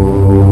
Oh.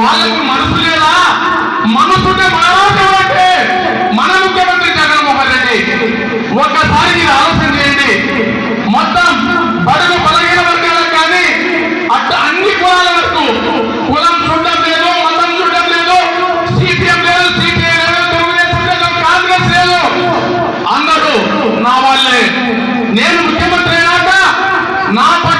వాళ్ళకి మనసు లేదా? మనసుంటే మనవాటే మన ముఖ్యమంత్రి జగన్మోహన్ రెడ్డి. ఒక్కసారి మీరు ఆలోచన చేయండి. మొత్తం బడుగు బలహీన వర్గాలకు కానీ అట్ట అన్ని కులాల వరకు కులం చూడడం లేదు మతం చూడడం లేదు సిపిఎం లేదు సిపిఐ లేదు తెలుగుదేశం లేదు కాంగ్రెస్ లేదు. అందరూ నా వాళ్ళే. నేను ముఖ్యమంత్రి అయినాక నా పట్ల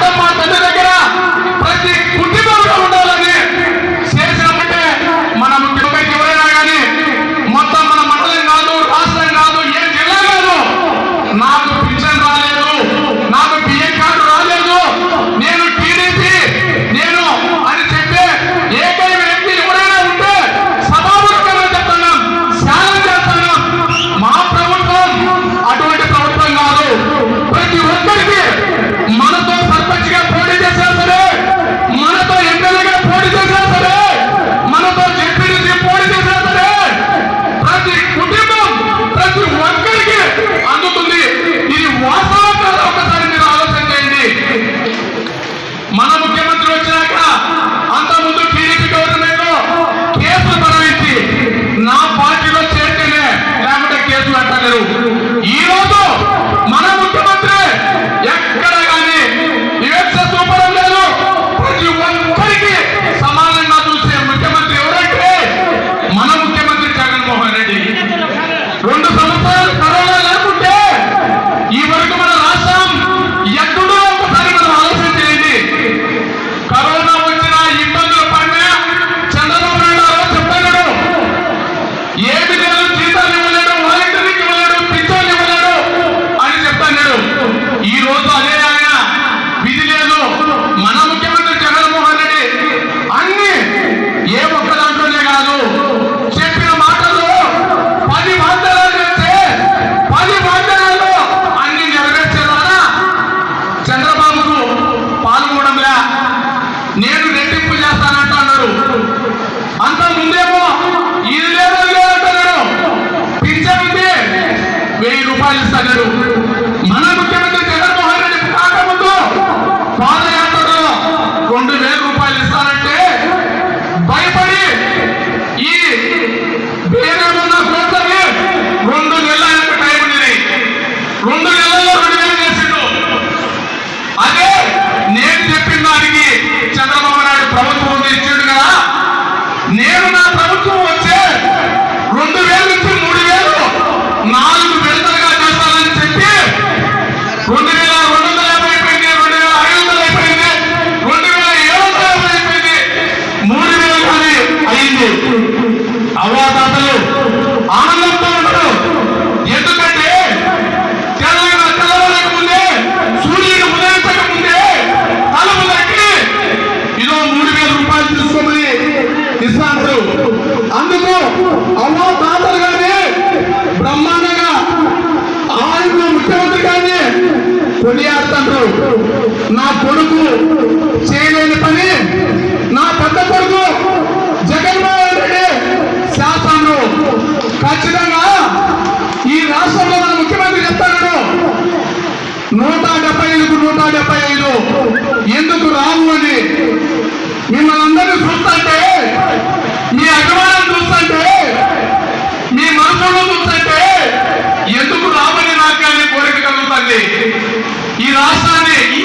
కొనియాడుతారు నా కొడుకు చేయలేని పని నా పెద్ద కొడుకు జగన్మోహన్ రెడ్డి శాసనలో ఖచ్చితంగా ఈ రాష్ట్రంలో మన ముఖ్యమంత్రి చెప్తాడు. నూట డెబ్బై ఐదుకు నూట డెబ్బై ఐదు ఎందుకు రాము అని? మిమ్మల్ని అందరినీ చూస్తుంటే మీ అభిమానం చూస్తుంటే మీ మనసులో చూస్తుంటే ఎందుకు రామని నాకు కానీ కోరిక కలుగుతుంది? ఈ రాష్ట్రాన్ని ఈ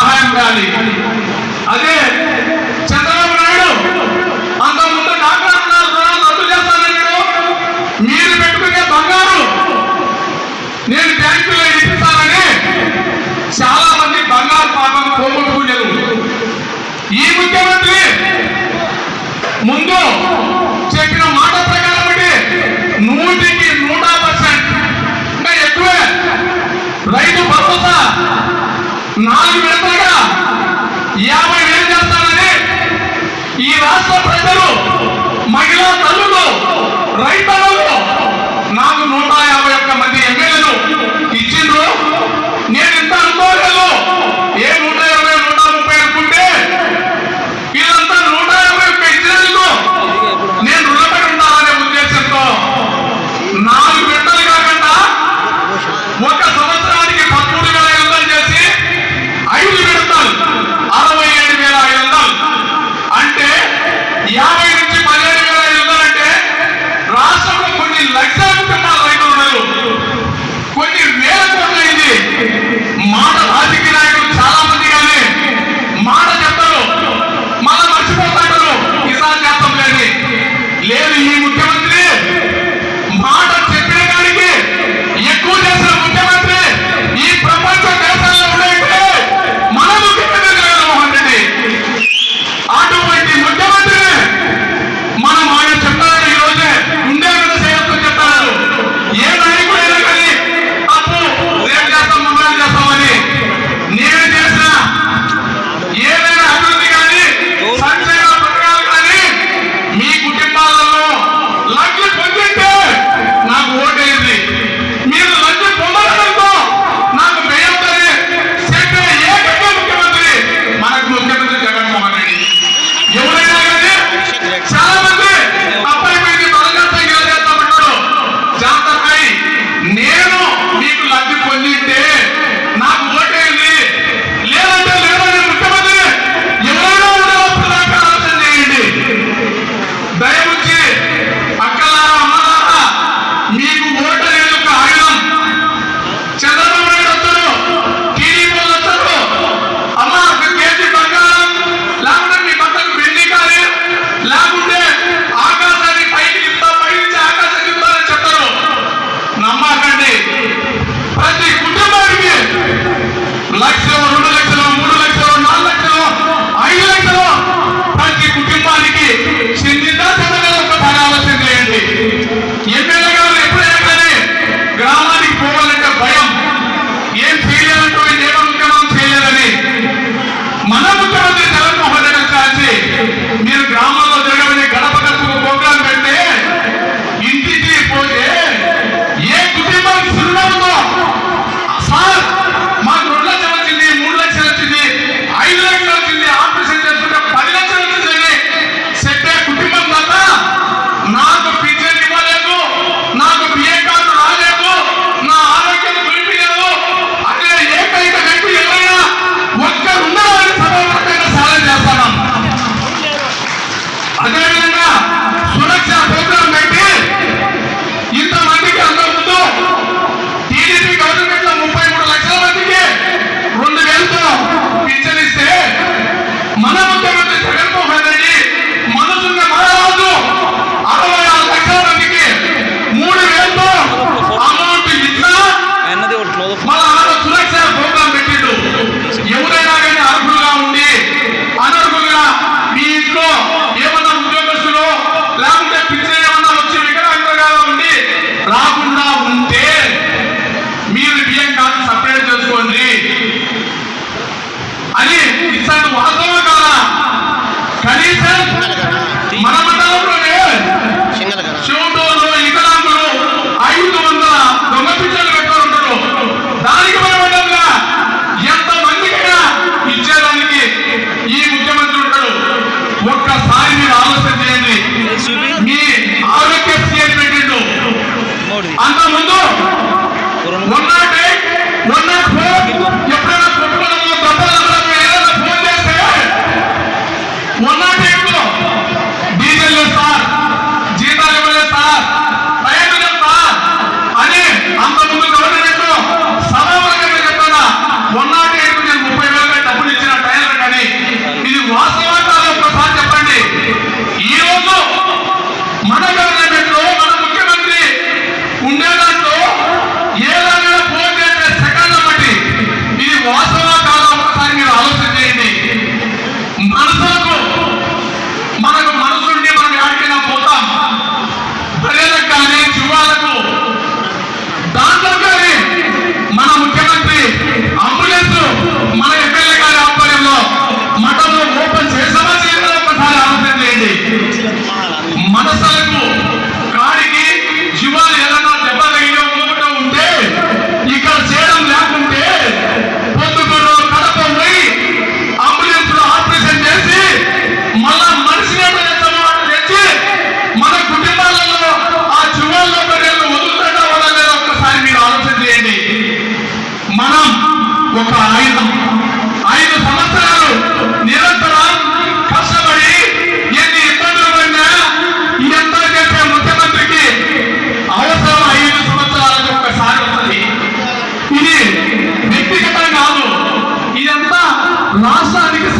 సహాయం కానీ. అదే Yeah.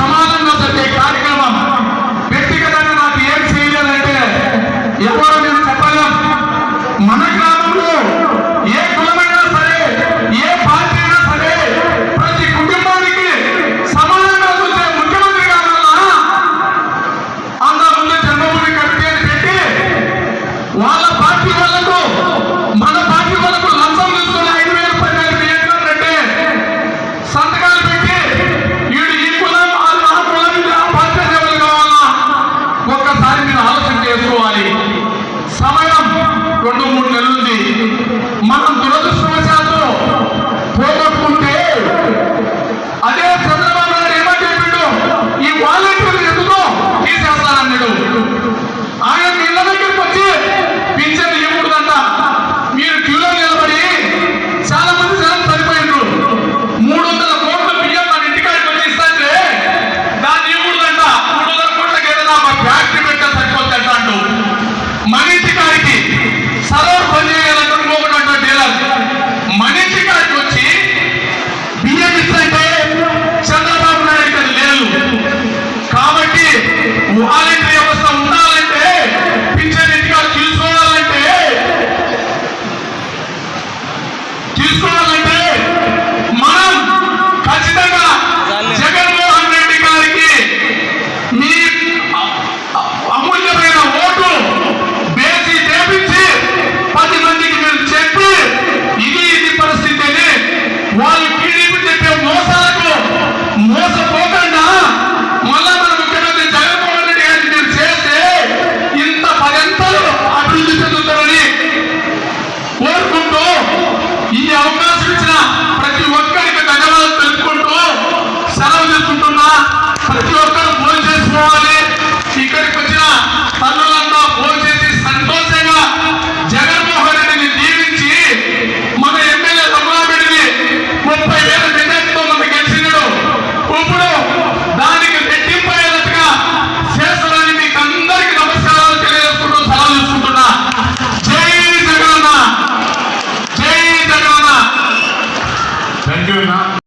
సమాధానం